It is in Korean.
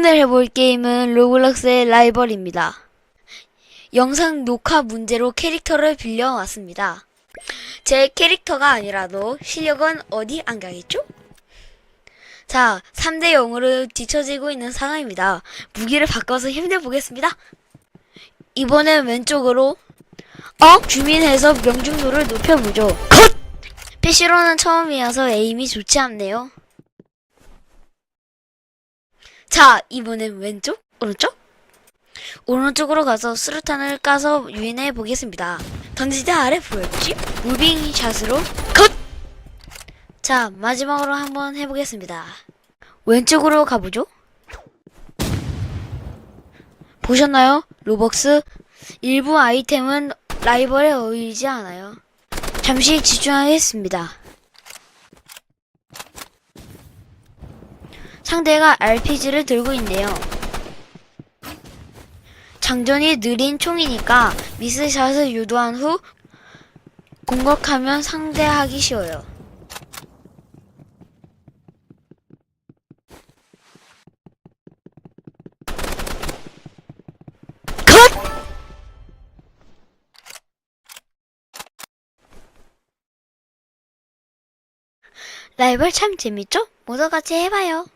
오늘 해볼 게임은 로블록스의 라이벌입니다. 영상 녹화 문제로 캐릭터를 빌려왔습니다. 제 캐릭터가 아니라도 실력은 어디 안 가겠죠? 자, 3대 0으로 뒤처지고 있는 상황입니다. 무기를 바꿔서 힘내보겠습니다. 이번엔 왼쪽으로 어? 주민해서 명중률을 높여보죠. 컷! PC로는 처음이어서 에임이 좋지 않네요. 자, 이번엔 왼쪽? 오른쪽? 오른쪽으로 가서 수류탄을 까서 유인해 보겠습니다. 던지다 아래 보였지? 무빙 샷으로 컷! 자, 마지막으로 한번 해보겠습니다. 왼쪽으로 가보죠. 보셨나요? 로벅스 일부 아이템은 라이벌에 어울리지 않아요. 잠시 집중하겠습니다. 상대가 RPG를 들고 있네요. 장전이 느린 총이니까 미스샷을 유도한 후 공격하면 상대하기 쉬워요. 컷! 라이벌 참 재밌죠? 모두 같이 해봐요.